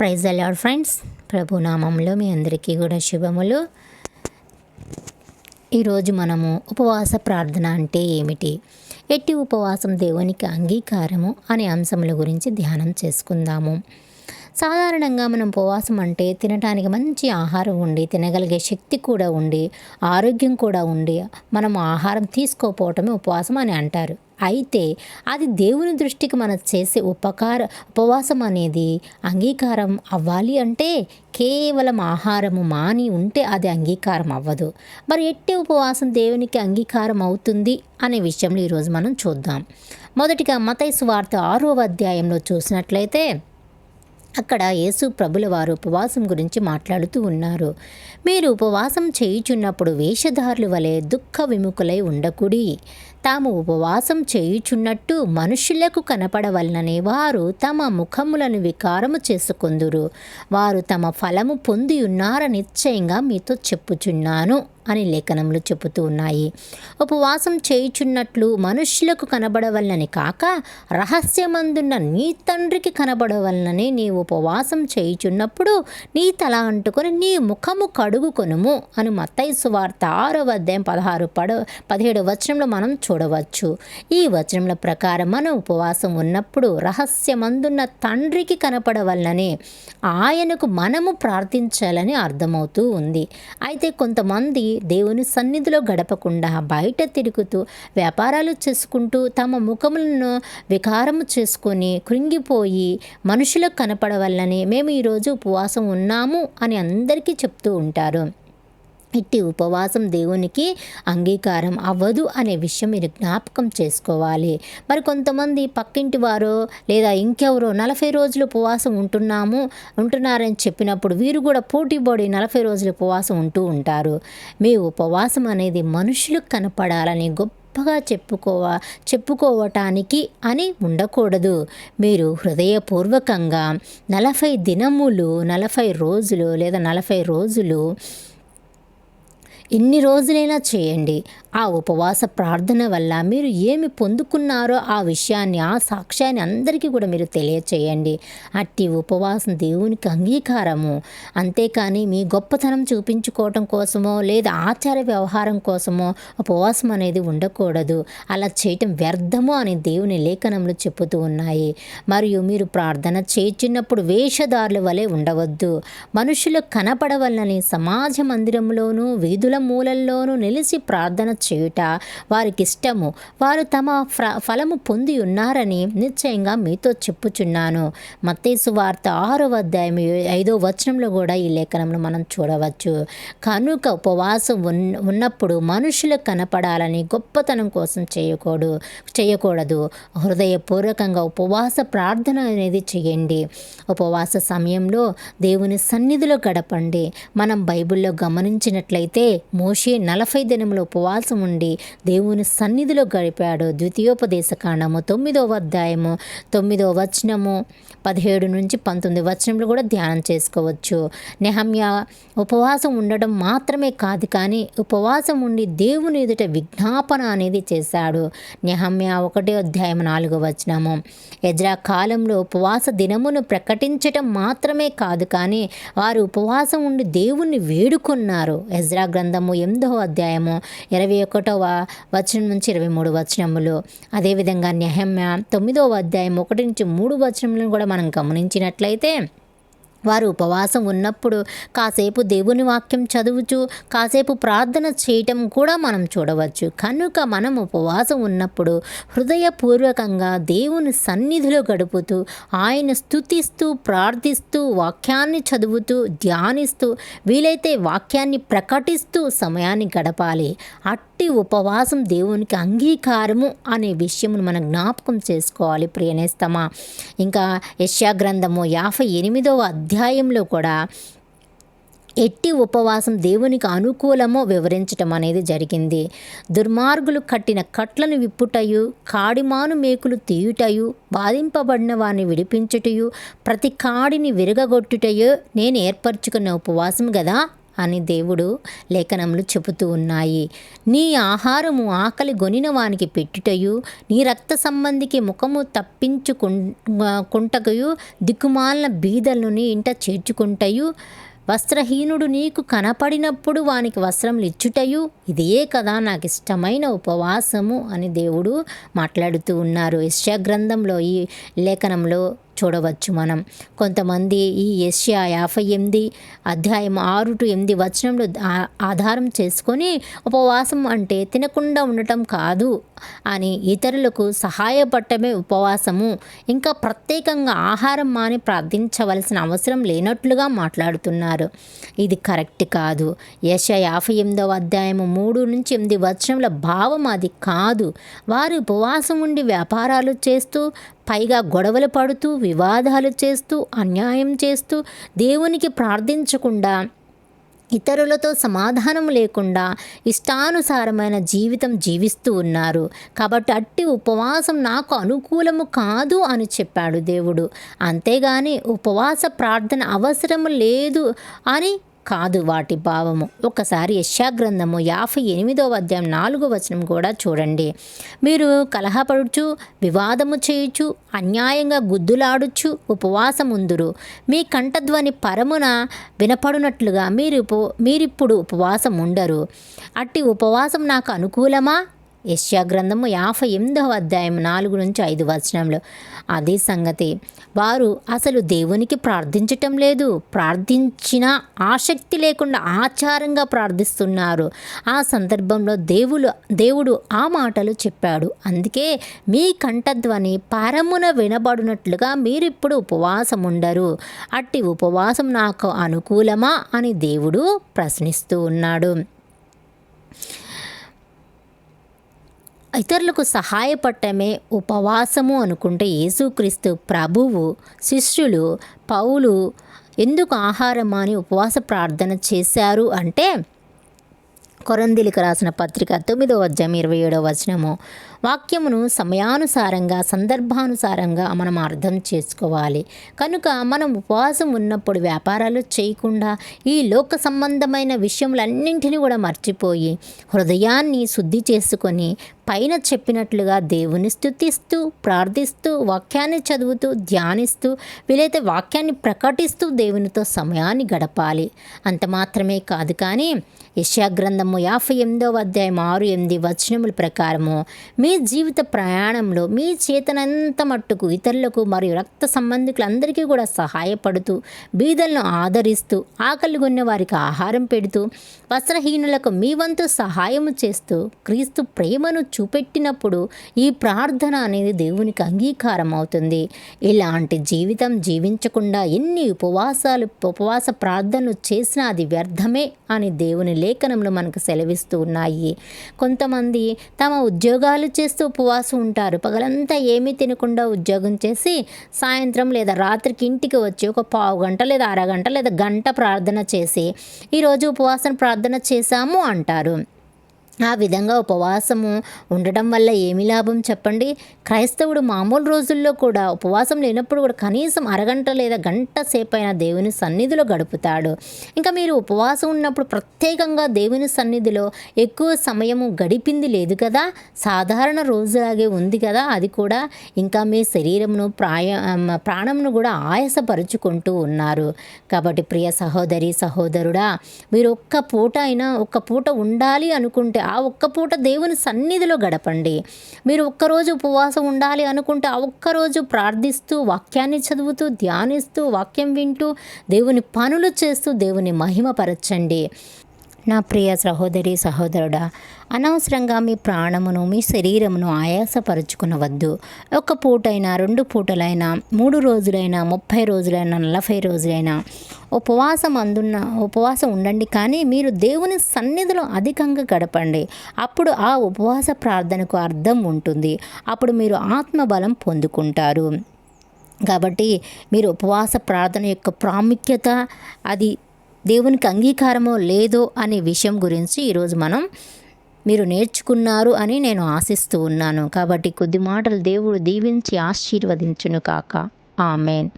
Praise అలాడ్ friends. ప్రభు నామంలో మీ అందరికీ కూడా శుభములు. ఈరోజు మనము ఉపవాస ప్రార్థన అంటే ఏమిటి? ఎట్టి ఉపవాసం దేవునికి అంగీకారము అనే అంశముల గురించి ధ్యానం చేసుకుందాము. సాధారణంగా మనం ఉపవాసం అంటే తినడానికి మంచి ఆహారం ఉండి తినగలిగే శక్తి కూడా ఉండి ఆరోగ్యం కూడా ఉండి మనం ఆహారం తీసుకోపోవటమే ఉపవాసం అని అంటారు. అయితే అది దేవుని దృష్టికి మనం చేసే ఉపకార ఉపవాసం అనేది అంగీకారం అవ్వాలి అంటే కేవలం ఆహారము మాని ఉంటే అది అంగీకారం అవ్వదు. మరి ఎట్టి ఉపవాసం దేవునికి అంగీకారం అవుతుంది అనే విషయంలో ఈరోజు మనం చూద్దాం. మొదటిగా మతైసు వార్త ఆరో అధ్యాయంలో చూసినట్లయితే అక్కడ యేసు ప్రభుల వారు ఉపవాసం గురించి మాట్లాడుతూ ఉన్నారు. మీరు ఉపవాసం చేయుచున్నప్పుడు వేషధారుల వలె దుఃఖ విముఖులై ఉండకుడి. తాము ఉపవాసం చేయుచున్నట్టు మనుషులకు కనపడవలననే వారు తమ ముఖములను వికారము చేసుకొందురు. వారు తమ ఫలము పొంది ఉన్నారనిశ్చయంగా మీతో చెప్పుచున్నాను. అని లేఖనములు చెబుతూ ఉన్నాయి. ఉపవాసం చేయుచున్నట్లు మనుష్యులకు కనబడవలనని కాక రహస్యమందున్న నీ తండ్రికి కనబడవలనని నీ ఉపవాసం చేయుచున్నప్పుడు నీ తల అంటుకొని నీ ముఖము కడుగుకొనుము అని మత్తైసు వార్త ఆరవ అధ్యాయం పదహారు పడ పదిహేడు వచనంలో మనం చూడవచ్చు. ఈ వచనముల ప్రకారం మనం ఉపవాసం ఉన్నప్పుడు రహస్యమందున్న తండ్రికి కనపడవలనని ఆయనకు మనము ప్రార్థించాలని అర్థమవుతూ ఉంది. అయితే కొంతమంది దేవుని సన్నిధిలో గడపకుండా బయట తిరుగుతూ వ్యాపారాలు చేసుకుంటూ తమ ముఖములను వికారము చేసుకొని కృంగిపోయి మనుషులకు కనపడవల్లని మేము ఈరోజు ఉపవాసం ఉన్నాము అని అందరికీ చెప్తూ ఉంటారు. ఇట్టి ఉపవాసం దేవునికి అంగీకారం అవ్వదు అనే విషయం మీరు జ్ఞాపకం చేసుకోవాలి. మరి కొంతమంది పక్కింటి వారో లేదా ఇంకెవరో నలభై రోజులు ఉపవాసం ఉంటున్నాము ఉంటున్నారని చెప్పినప్పుడు వీరు కూడా పోటీపడి నలభై రోజులు ఉపవాసం ఉంటూ ఉంటారు. మీ ఉపవాసం అనేది మనుషులకు కనపడాలని గొప్ప గొప్పగా చెప్పుకోవ చెప్పుకోవటానికి అని ఉండకూడదు. మీరు హృదయపూర్వకంగా నలభై దినములు నలభై రోజులు లేదా నలభై రోజులు ఎన్ని రోజులైనా చేయండి. ఆ ఉపవాస ప్రార్థన వల్ల మీరు ఏమి పొందుకున్నారో ఆ విషయాన్ని ఆ సాక్ష్యాన్ని అందరికీ కూడా మీరు తెలియచేయండి. అట్టి ఉపవాసం దేవునికి అంగీకారము. అంతేకాని మీ గొప్పతనం చూపించుకోవటం కోసమో లేదా ఆచార వ్యవహారం కోసమో ఉపవాసం అనేది ఉండకూడదు. అలా చేయటం వ్యర్థము అని దేవుని లేఖనములు చెబుతూ ఉన్నాయి. మరియు మీరు ప్రార్థన చేయుచున్నప్పుడు వేషధారుల వలె ఉండవద్దు. మనుషులు కనపడవలనని సమాజ మందిరంలోనూ వీధుల మూలల్లోనూ నిలిచి ప్రార్థన చేయుట వారికిష్టము. వారు తమ ఫలము పొంది ఉన్నారని నిశ్చయంగా మీతో చెప్పుచున్నాను. మత్తేసు వార్త ఆరో అధ్యాయం ఐదో వచనంలో కూడా ఈ లేఖనంలో మనం చూడవచ్చు. కనుక ఉపవాసం ఉన్నప్పుడు మనుషులకు కనపడాలని గొప్పతనం కోసం చేయకూడదు చేయకూడదు. హృదయపూర్వకంగా ఉపవాస ప్రార్థన అనేది చేయండి. ఉపవాస సమయంలో దేవుని సన్నిధిలో గడపండి. మనం బైబిల్లో గమనించినట్లయితే మోషే నలభై దినముల ఉపవాసం ఉండి దేవుని సన్నిధిలో గడిపాడు. ద్వితీయోపదేశ కాండము తొమ్మిదవ అధ్యాయము తొమ్మిదవ వచనము పదిహేడు నుంచి పంతొమ్మిది వచనములు కూడా ధ్యానం చేసుకోవచ్చు. నెహమ్య ఉపవాసం ఉండడం మాత్రమే కాదు కానీ ఉపవాసం ఉండి దేవుని ఎదుట విజ్ఞాపన అనేది చేశాడు. నెహమ్య ఒకటే అధ్యాయం నాలుగో వచనము. ఎజ్రా కాలంలో ఉపవాస దినమును ప్రకటించటం మాత్రమే కాదు కానీ వారు ఉపవాసం ఉండి దేవుణ్ణి వేడుకున్నారు. ఎజ్రా గ్రంథము ఎనిమిదవ అధ్యాయము ఇరవై ఒకటవ వచనం నుంచి ఇరవై మూడు వచనములు. అదేవిధంగా నెహమ్య తొమ్మిదవ అధ్యాయం ఒకటి నుంచి మూడు వచనములను కూడా మనం గమనించినట్లయితే వారు ఉపవాసం ఉన్నప్పుడు కాసేపు దేవుని వాక్యం చదువుచు కాసేపు ప్రార్థన చేయటం కూడా మనం చూడవచ్చు. కనుక మనం ఉపవాసం ఉన్నప్పుడు హృదయపూర్వకంగా దేవుని సన్నిధిలో గడుపుతూ ఆయన స్థుతిస్తూ ప్రార్థిస్తూ వాక్యాన్ని చదువుతూ ధ్యానిస్తూ వీలైతే వాక్యాన్ని ప్రకటిస్తూ సమయాన్ని గడపాలి. అట్ కాబట్టి ఉపవాసం దేవునికి అంగీకారము అనే విషయమును మనం జ్ఞాపకం చేసుకోవాలి ప్రియనేస్తమా ఇంకా యశ్యా గ్రంథము యాభై ఎనిమిదవ అధ్యాయంలో కూడా ఎట్టి ఉపవాసం దేవునికి అనుకూలమో వివరించటం అనేది జరిగింది. దుర్మార్గులు కట్టిన కట్లను విప్పుటయు కాడిమాను మేకులు తీయుటయు బాధింపబడిన వారిని విడిపించుటయు ప్రతి కాడిని విరగగొట్టుటయో నేను ఏర్పరచుకున్న ఉపవాసం కదా అని దేవుడు లేఖనములు చెబుతూ ఉన్నాయి. నీ ఆహారము ఆకలి గొనిన వానికి పెట్టుటయు నీ రక్త సంబంధికి ముఖము తప్పించుకుంటకయు దిక్కుమాలిన బీదలను నీ ఇంట చేర్చుకుంటయు వస్త్రహీనుడు నీకు కనపడినప్పుడు వానికి వస్త్రములు ఇచ్చుటయు ఇదే కదా నాకు ఇష్టమైన ఉపవాసము అని దేవుడు మాట్లాడుతూ ఉన్నారు. యశ్యా గ్రంథంలో ఈ లేఖనంలో చూడవచ్చు మనం. కొంతమంది ఈ ఏషియా యాభై ఎనిమిది అధ్యాయం ఆరు టు ఎనిమిది వచనంలో ఆధారం చేసుకొని ఉపవాసం అంటే తినకుండా ఉండటం కాదు అని ఇతరులకు సహాయపడటమే ఉపవాసము. ఇంకా ప్రత్యేకంగా ఆహారం మాని ప్రార్థించవలసిన అవసరం లేనట్లుగా మాట్లాడుతున్నారు. ఇది కరెక్ట్ కాదు. యశ యాభై ఎనిమిదవ అధ్యాయము మూడు నుంచి ఎనిమిది వచనంల భావం అది కాదు. వారు ఉపవాసం ఉండి వ్యాపారాలు చేస్తూ పైగా గొడవలు పడుతూ వివాదాలు చేస్తూ అన్యాయం చేస్తూ దేవునికి ప్రార్థించకుండా ఇతరులతో సమాధానం లేకుండా ఇష్టానుసారమైన జీవితం జీవిస్తూ ఉన్నారు. కాబట్టి అట్టి ఉపవాసం నాకు అనుకూలము కాదు అని చెప్పాడు దేవుడు. అంతేగాని ఉపవాస ప్రార్థన అవసరం లేదు అని కాదు వాటి భావము. ఒకసారి యశాగ్రంథము యాభై ఎనిమిదవ అధ్యాయం నాలుగో వచనం కూడా చూడండి. మీరు కలహపడుచు వివాదము చేయుచు అన్యాయంగా గుద్దులాడుచు ఉపవాసముందురు. మీ కంఠధ్వని పరమున వినపడునట్లుగా మీరు మీరిప్పుడు ఉపవాసం ఉండరు అట్టి ఉపవాసం నాకు అనుకూలమా? యశ్యా గ్రంథము యాభై ఎనిమిదవ అధ్యాయం నాలుగు నుంచి ఐదు వచనంలో అదే సంగతి వారు అసలు దేవునికి ప్రార్థించటం లేదు ప్రార్థించిన ఆసక్తి లేకుండా ఆచారంగా ప్రార్థిస్తున్నారు. ఆ సందర్భంలో దేవుడు దేవుడు ఆ మాటలు చెప్పాడు. అందుకే మీ కంఠధ్వని పరమున వినబడినట్లుగా మీరిప్పుడు ఉపవాసం ఉండరు అట్టి ఉపవాసం నాకు అనుకూలమా అని దేవుడు ప్రశ్నిస్తూ ఉన్నాడు. ఇతరులకు సహాయపడటమే ఉపవాసము అనుకుంటే యేసుక్రీస్తు ప్రభువు శిష్యులు పౌలు ఎందుకు ఆహారం అని ఉపవాస ప్రార్థన చేశారు అంటే కొరందిలికి రాసిన పత్రిక తొమ్మిదో అధ్యాయం ఇరవై ఏడవ వచనము. వాక్యమును సమయానుసారంగా సందర్భానుసారంగా మనం అర్థం చేసుకోవాలి. కనుక మనం ఉపవాసం ఉన్నప్పుడు వ్యాపారాలు చేయకుండా ఈ లోక సంబంధమైన విషయములన్నింటినీ కూడా మర్చిపోయి హృదయాన్ని శుద్ధి చేసుకొని పైన చెప్పినట్లుగా దేవుని స్థుతిస్తూ ప్రార్థిస్తూ వాక్యాన్ని చదువుతూ ధ్యానిస్తూ వీలైతే వాక్యాన్ని ప్రకటిస్తూ దేవునితో సమయాన్ని గడపాలి. అంత మాత్రమే కాదు కానీ యశాగ్రంథము యాభై ఎనిమిదవ అధ్యాయం ఆరు ఎనిమిది వచనముల ప్రకారము మీ మీ జీవిత ప్రయాణంలో మీ చేతనంత మట్టుకు ఇతరులకు మరియు రక్త సంబంధికులందరికీ కూడా సహాయపడుతూ బీదలను ఆదరిస్తూ ఆకలి కొన్న వారికి ఆహారం పెడుతూ వస్త్రహీనులకు మీ వంతు సహాయము చేస్తూ క్రీస్తు ప్రేమను చూపెట్టినప్పుడు ఈ ప్రార్థన అనేది దేవునికి అంగీకారం అవుతుంది ఇలాంటి జీవితం జీవించకుండా ఎన్ని ఉపవాసాలు ఉపవాస ప్రార్థనలు చేసినా అది వ్యర్థమే అని దేవుని లేఖనంలో మనకు సెలవిస్తూ ఉన్నాయి. కొంతమంది తమ ఉద్యోగాలు చేస్తూ ఉపవాసం ఉంటారు. పగలంతా ఏమీ తినకుండా ఉద్యోగం చేసి సాయంత్రం లేదా రాత్రికి ఇంటికి వచ్చి ఒక పావు గంట లేదా అరగంట లేదా గంట ప్రార్థన చేసి ఈరోజు ఉపవాసం ప్రార్థన చేశాము అంటారు. ఆ విధంగా ఉపవాసము ఉండటం వల్ల ఏమి లాభం చెప్పండి? క్రైస్తవుడు మామూలు రోజుల్లో కూడా ఉపవాసం లేనప్పుడు కూడా కనీసం అరగంట లేదా గంట సేపు అయినా దేవుని సన్నిధిలో గడుపుతాడు. ఇంకా మీరు ఉపవాసం ఉన్నప్పుడు ప్రత్యేకంగా దేవుని సన్నిధిలో ఎక్కువ సమయము గడిపింది లేదు కదా? సాధారణ రోజులాగే ఉంది కదా? అది కూడా ఇంకా మీ శరీరమును ప్రాయ ప్రాణమును కూడా ఆయాసపరుచుకుంటూ ఉన్నారు. కాబట్టి ప్రియ సహోదరి సహోదరుడా మీరు ఒక్క పూట అయినా ఒక్క పూట ఉండాలి అనుకుంటే ఆ ఒక్క పూట దేవుని సన్నిధిలో గడపండి. మీరు ఒక్కరోజు ఉపవాసం ఉండాలి అనుకుంటే ఆ ఒక్కరోజు ప్రార్థిస్తూ వాక్యాన్ని చదువుతూ ధ్యానిస్తూ వాక్యం వింటూ దేవుని పనులు చేస్తూ దేవుని మహిమపరచండి. నా ప్రియ సహోదరి సహోదరుడా అనవసరంగా మీ ప్రాణమును మీ శరీరమును ఆయాసపరుచుకునవద్దు. ఒక పూటైనా రెండు పూటలైనా మూడు రోజులైనా ముప్పై రోజులైనా నలభై రోజులైనా ఉపవాసం అందున్న ఉపవాసం ఉండండి కానీ మీరు దేవుని సన్నిధిలో అధికంగా గడపండి. అప్పుడు ఆ ఉపవాస ప్రార్థనకు అర్థం ఉంటుంది. అప్పుడు మీరు ఆత్మబలం పొందుకుంటారు. కాబట్టి మీరు ఉపవాస ప్రార్థన యొక్క ప్రాముఖ్యత అది దేవునికి అంగీకారమో లేదో అనే విషయం గురించి ఈరోజు మనం మీరు నేర్చుకున్నారు అని నేను ఆశిస్తూ ఉన్నాను. కాబట్టి కొద్ది మాటలు దేవుడు దీవించి ఆశీర్వదించును కాక. ఆమెన్.